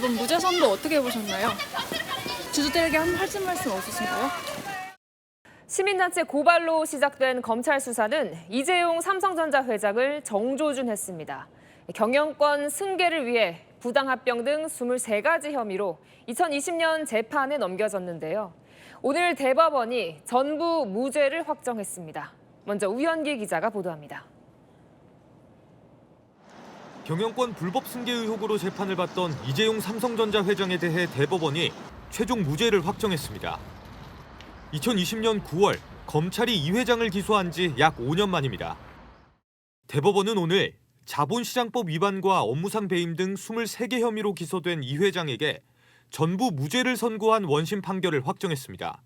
이번 무죄 선고 어떻게 보셨나요? 주주들에게 한 하신 말씀 없으신가요? 시민단체 고발로 시작된 검찰 수사는 이재용 삼성전자 회장을 정조준했습니다. 경영권 승계를 위해 부당합병 등 23가지 혐의로 2020년 재판에 넘겨졌는데요. 오늘 대법원이 전부 무죄를 확정했습니다. 먼저 우현기 기자가 보도합니다. 경영권 불법 승계 의혹으로 재판을 받던 이재용 삼성전자 회장에 대해 대법원이 최종 무죄를 확정했습니다. 2020년 9월 검찰이 이 회장을 기소한 지 약 5년 만입니다. 대법원은 오늘 자본시장법 위반과 업무상 배임 등 23개 혐의로 기소된 이 회장에게 전부 무죄를 선고한 원심 판결을 확정했습니다.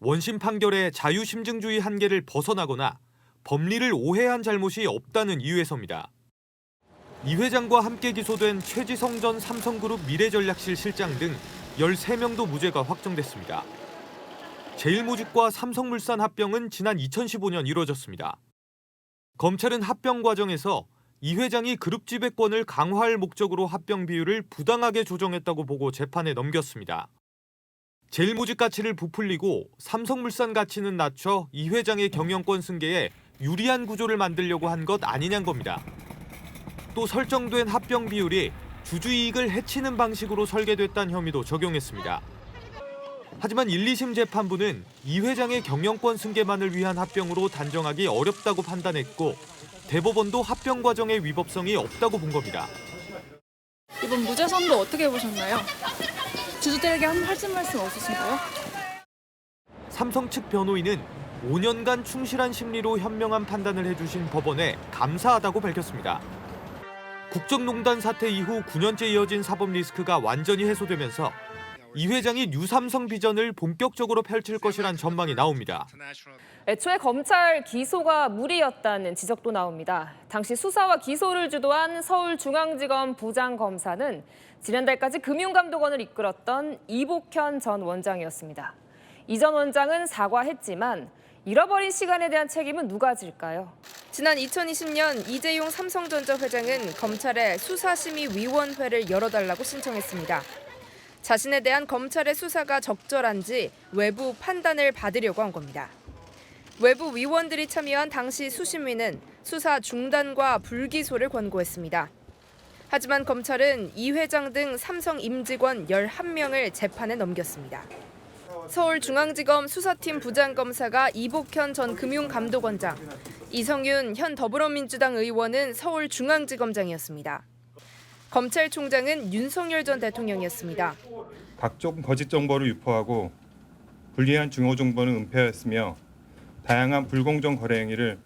원심 판결의 자유심증주의 한계를 벗어나거나 법리를 오해한 잘못이 없다는 이유에서입니다. 이 회장과 함께 기소된 최지성 전 삼성그룹 미래전략실 실장 등 13명도 무죄가 확정됐습니다. 제일모직과 삼성물산 합병은 지난 2015년 이뤄졌습니다. 검찰은 합병 과정에서 이 회장이 그룹 지배권을 강화할 목적으로 합병 비율을 부당하게 조정했다고 보고 재판에 넘겼습니다. 제일모직 가치를 부풀리고 삼성물산 가치는 낮춰 이 회장의 경영권 승계에 유리한 구조를 만들려고 한 것 아니냐는 겁니다. 또 설정된 합병 비율이 주주 이익을 해치는 방식으로 설계됐다는 혐의도 적용했습니다. 하지만 1, 2심 재판부는 이 회장의 경영권 승계만을 위한 합병으로 단정하기 어렵다고 판단했고 대법원도 합병 과정의 위법성이 없다고 본 겁니다. 이번 무죄 선고 어떻게 보셨나요? 주주들에게 한 하신 말씀 없으신가요? 삼성 측 변호인은 5년간 충실한 심리로 현명한 판단을 해주신 법원에 감사하다고 밝혔습니다. 국정농단 사태 이후 9년째 이어진 사법 리스크가 완전히 해소되면서 이 회장이 뉴삼성 비전을 본격적으로 펼칠 것이란 전망이 나옵니다. 애초에 검찰 기소가 무리였다는 지적도 나옵니다. 당시 수사와 기소를 주도한 서울중앙지검 부장검사는 지난달까지 금융감독원을 이끌었던 이복현 전 원장이었습니다. 이 전 원장은 사과했지만 잃어버린 시간에 대한 책임은 누가 질까요? 지난 2020년 이재용 삼성전자 회장은 검찰에 수사심의위원회를 열어달라고 신청했습니다. 자신에 대한 검찰의 수사가 적절한지 외부 판단을 받으려고 한 겁니다. 외부 위원들이 참여한 당시 수심위는 수사 중단과 불기소를 권고했습니다. 하지만 검찰은 이 회장 등 삼성 임직원 11명을 재판에 넘겼습니다. 서울중앙지검 수사팀 부장검사가 이복현 전 금융감독원장, 이성윤 현 더불어민주당 의원은 서울중앙지검장이었습니다. 검찰총장은 윤석열 전 대통령이었습니다. 각종 거짓 정보를 유포하고 불리한 중요 정보는 은폐하였으며 다양한 불공정 거래 행위를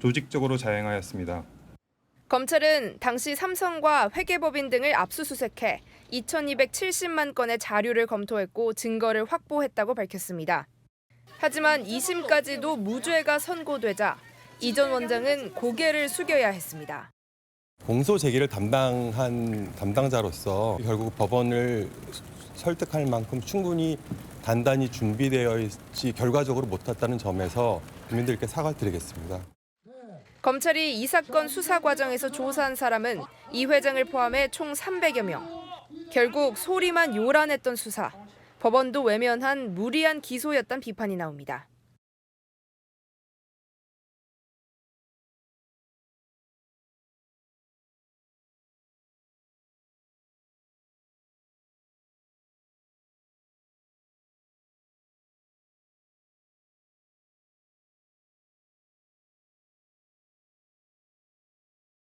조직적으로 자행하였습니다. 검찰은 당시 삼성과 회계법인 등을 압수수색해 2,270만 건의 자료를 검토했고 증거를 확보했다고 밝혔습니다. 하지만 2심까지도 무죄가 선고되자 이전 원장은 고개를 숙여야 했습니다. 공소 제기를 담당한 담당자로서 결국 법원을 설득할 만큼 충분히 단단히 준비되어 있지 결과적으로 못했다는 점에서 국민들께 사과를 드리겠습니다. 검찰이 이 사건 수사 과정에서 조사한 사람은 이 회장을 포함해 총 300여 명. 결국 소리만 요란했던 수사. 법원도 외면한 무리한 기소였단 비판이 나옵니다.